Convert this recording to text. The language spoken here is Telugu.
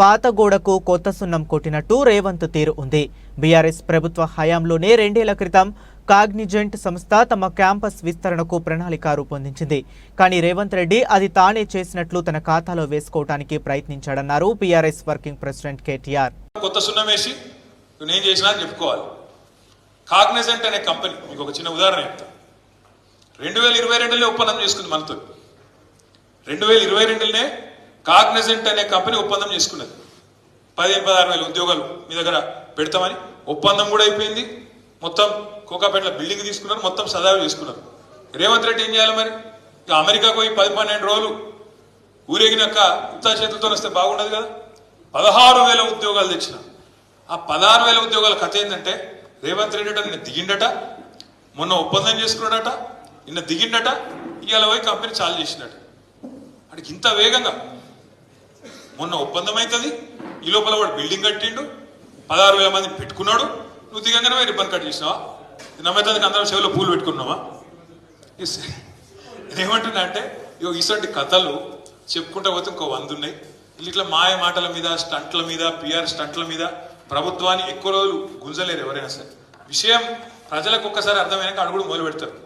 పాత గోడకు కొత్త సున్నం కొట్టినట్టు రేవంత్ తీరు ఉంది. బీఆర్ఎస్ ప్రభుత్వ హయాంలోనే రెండేళ్ళ క్రితం కాగ్నిజెంట్ సంస్థ తమ క్యాంపస్ విస్తరణకు ప్రణాళిక రూపొందించింది. కానీ రేవంత్ రెడ్డి అది తానే చేసినట్లు తన ఖాతాలో వేసుకోవడానికి ప్రయత్నించాడన్నారు బీఆర్ఎస్ వర్కింగ్ ప్రెసిడెంట్ కేటీఆర్. కొత్త సున్నం వేసి నేను చేసినా చెప్పుకోవాలి. కాగ్నిజెంట్ అనే కంపెనీ మీకు ఒక చిన్న ఉదాహరణ చెప్తా. రెండు వేల ఇరవై రెండులో ఒప్పందం చేసుకుంది మనతో. రెండు వేల ఇరవై రెండులోనే కాగ్నెజెంట్ అనే కంపెనీ ఒప్పందం చేసుకున్నది. పదిహేను పదహారు వేల ఉద్యోగాలు మీ దగ్గర పెడతామని ఒప్పందం కూడా అయిపోయింది. మొత్తం కోకాపేటలో బిల్డింగ్ తీసుకున్నారు మొత్తం సదావి చేసుకున్నారు. రేవంత్ రెడ్డి ఏం చేయాలి మరి? ఇక అమెరికాకు పోయి పది పన్నెండు రోజులు ఊరేగినాక ఉత్తా చేతులతో వస్తే బాగుండదు కదా? పదహారు వేల ఉద్యోగాలు తెచ్చిన. ఆ పదహారు వేల ఉద్యోగాల కథ ఏంటంటే రేవంత్ రెడ్డి అట నిన్న దిగిండట మొన్న ఒప్పందం చేసుకున్నాడట నిన్న దిగిండట ఇవాళ పోయి కంపెనీ చాలు చేసినట్టు అడికి ఇంత వేగంగా మొన్న ఒప్పందం అవుతుంది ఈ లోపల వాడు బిల్డింగ్ కట్టిండు. పదహారు వేల మంది పెట్టుకున్నాడు. నువ్వు దిగంగానే రిబ్బన్ కట్ చేసినావా? నమ్మేదానికి అందరం చెవిలో పూలు పెట్టుకున్నావా? ఇస్- నేనేమంటున్నా అంటే ఇగో ఇటువంటి కథలు చెప్పుకుంటా పోతే ఇంకో వంద ఉన్నాయి. వీళ్ళు ఇట్లా మాయ మాటల మీద స్టంట్ల మీద పిఆర్ స్టంట్ల మీద ప్రభుత్వాన్ని ఎక్కువ రోజులు గుంజలేరు ఎవరైనా సరే. విషయం ప్రజలకు ఒక్కసారి అర్థమైనాక అడుగుడు మొదలు పెడతారు.